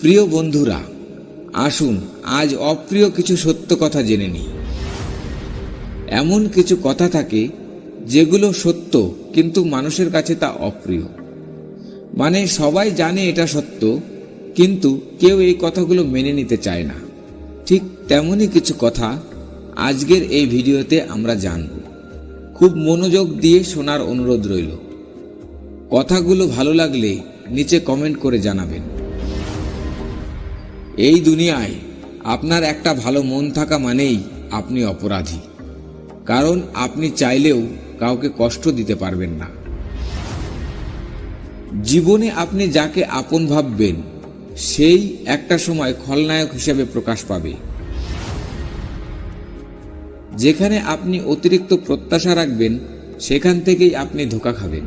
প্রিয় বন্ধুরা, আসুন আজ অপ্রিয় কিছু সত্য কথা জেনে নিই। এমন কিছু কথা থাকে যেগুলো সত্য কিন্তু মানুষের কাছে তা অপ্রিয়। মানে সবাই জানে এটা সত্য, কিন্তু কেউ এই কথাগুলো মেনে নিতে চায় না। ঠিক তেমনই কিছু কথা আজকের এই ভিডিওতে আমরা জানব। খুব মনোযোগ দিয়ে শোনার অনুরোধ রইল। কথাগুলো ভালো লাগলে নিচে কমেন্ট করে জানাবেন। এই দুনিয়ায় আপনার একটা ভালো মন থাকা মানেই আপনি অপরাধী। কারণ আপনি চাইলেও কাউকে কষ্ট দিতে পারবেন না। জীবনে আপনি যাকে আপন ভাববেন, সেই একটা সময় খলনায়ক হিসেবে প্রকাশ পাবে। যেখানে আপনি অতিরিক্ত প্রত্যাশা রাখবেন, সেখান থেকেই আপনি ধোকা খাবেন।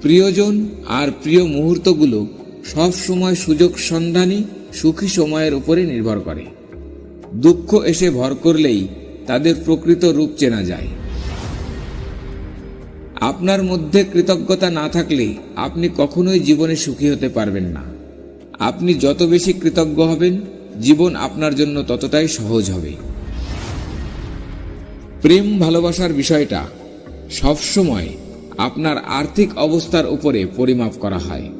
প্রিয়জন আর প্রিয় মুহূর্তগুলো সব সময় সুযোগ সন্ধানী সুখী সময়ের উপরে নির্ভর করে। দুঃখ এসে ভর করলেই তাদের প্রকৃত রূপ চেনা যায়। আপনার মধ্যে কৃতজ্ঞতা না থাকলে আপনি কখনোই জীবনে সুখী হতে পারবেন না। আপনি যত বেশি কৃতজ্ঞ হবেন, জীবন আপনার জন্য ততটাই সহজ হবে। প্রেম ভালোবাসার বিষয়টা সবসময় আপনার আর্থিক অবস্থার উপরে পরিমাপ করা হয়।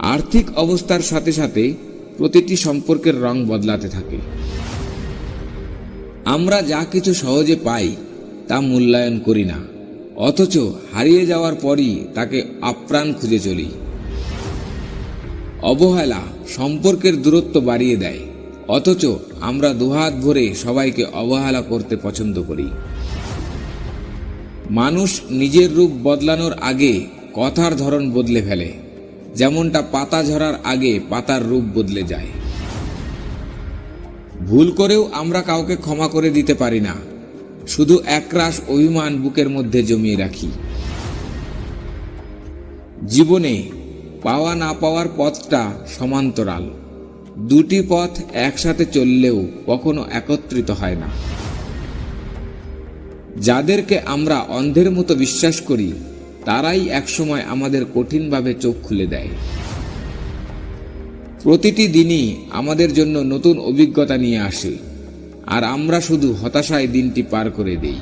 আর্থিক অবস্থার সাথে সাথে প্রতিটি সম্পর্কের রং বদলাতে থাকে। আমরা যা কিছু সহজে পাই তা মূল্যায়ন করি না, অথচ হারিয়ে যাওয়ার পরই তাকে আপ্রাণ খুঁজে চলি। অবহেলা সম্পর্কের দূরত্ব বাড়িয়ে দেয়, অথচ আমরা দুহাত ভরে সবাইকে অবহেলা করতে পছন্দ করি। মানুষ নিজের রূপ বদলানোর আগে কথার ধরন বদলে ফেলে। যেমনটা পাতা ঝরার আগে পাতার রূপ বদলে যায়। ভুল করেও আমরা কাউকে ক্ষমা করে দিতে পারি না। শুধু একরাশ অভিমান বুকের মধ্যে জমিয়ে রাখি। জীবনে পাওয়া না পাওয়ার পথটা সমান্তরাল। দুটি পথ একসাথে চললেও কখনো একত্রিত হয় না। যাদেরকে আমরা অন্ধের মতো বিশ্বাস করি তারাই একসময় আমাদের কঠিনভাবে চোখ খুলে দেয়। প্রতিটি দিনই আমাদের জন্য নতুন অভিজ্ঞতা নিয়ে আসে, আর আমরা শুধু হতাশায় দিনটি পার করে দেই।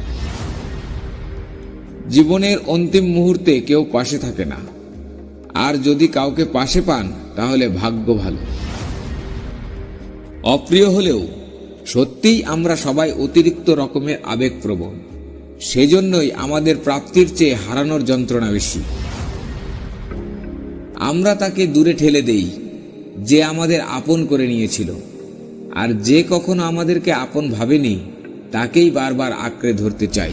জীবনের অন্তিম মুহূর্তে কেউ পাশে থাকে না। আর যদি কাউকে পাশে পান, তাহলে ভাগ্য ভালো। অপ্রিয় হলেও সত্যিই আমরা সবাই অতিরিক্ত রকমের আবেগপ্রবণ। সেজন্যই আমাদের প্রাপ্তির চেয়ে হারানোর যন্ত্রণা বেশি। আমরা তাকে দূরে ঠেলে দেই, যে আমাদের আপন করে নিয়েছিল। আর যে কখনো আমাদেরকে আপন ভাবেনি, তাকেই বারবার আঁকড়ে ধরতে চাই।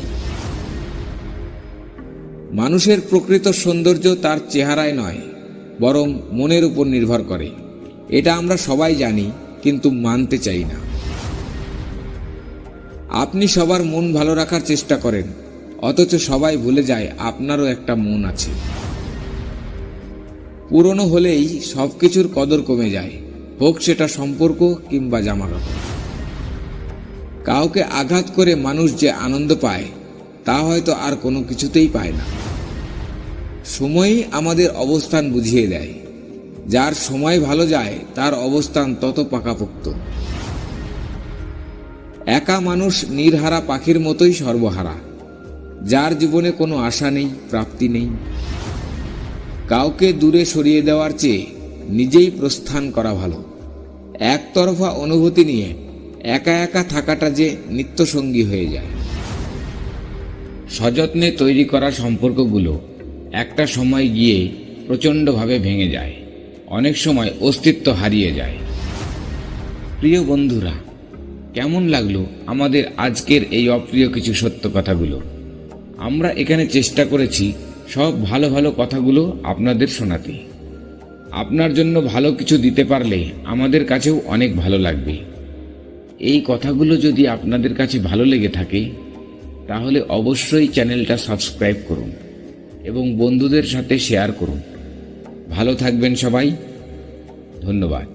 মানুষের প্রকৃত সৌন্দর্য তার চেহারায় নয়, বরং মনের উপর নির্ভর করে। এটা আমরা সবাই জানি, কিন্তু মানতে চাই না। আপনি সবার মন ভালো রাখার চেষ্টা করেন, অথচ সবাই ভুলে যায় আপনারও একটা মন আছে। পুরনো হলেই সব কিছুর কদর কমে যায়, হোক সেটা সম্পর্ক কিংবা জামা কাপড় কাউকে আঘাত করে মানুষ যে আনন্দ পায়, তা হয়তো আর কোনো কিছুতেই পায় না। সময়ই আমাদের অবস্থান বুঝিয়ে দেয়, যার সময় ভালো যায়, তার অবস্থান তত পাকাপোক্ত। একা মানুষ নির্হারা পাখির মতোই সর্বহারা। যার জীবনে কোনো আশা নেই, প্রাপ্তি নেই। কাউকে দূরে সরিয়ে দেওয়ার চেয়ে নিজেই প্রস্থান করা ভালো। একতরফা অনুভূতি নিয়ে একা একা থাকাটা যে নিত্যসঙ্গী হয়ে যায়। সযত্নে তৈরি করা সম্পর্কগুলো একটা সময় গিয়ে প্রচণ্ডভাবে ভেঙে যায়। অনেক সময় অস্তিত্ব হারিয়ে যায়। প্রিয় বন্ধুরা কেমন লাগল আমাদের আজকের এই অপ্রিয় কিছু সত্য কথাগুলো? আমরা এখানে চেষ্টা করেছি সব ভালো ভালো কথাগুলো আপনাদের শোনাতে। আপনার জন্য ভালো কিছু দিতে পারলে আমাদের কাছেও অনেক ভালো লাগবে। এই কথাগুলো যদি আপনাদের কাছে ভালো লেগে থাকে, তাহলে অবশ্যই চ্যানেলটা সাবস্ক্রাইব করুন এবং বন্ধুদের সাথে শেয়ার করুন। ভালো থাকবেন সবাই। ধন্যবাদ।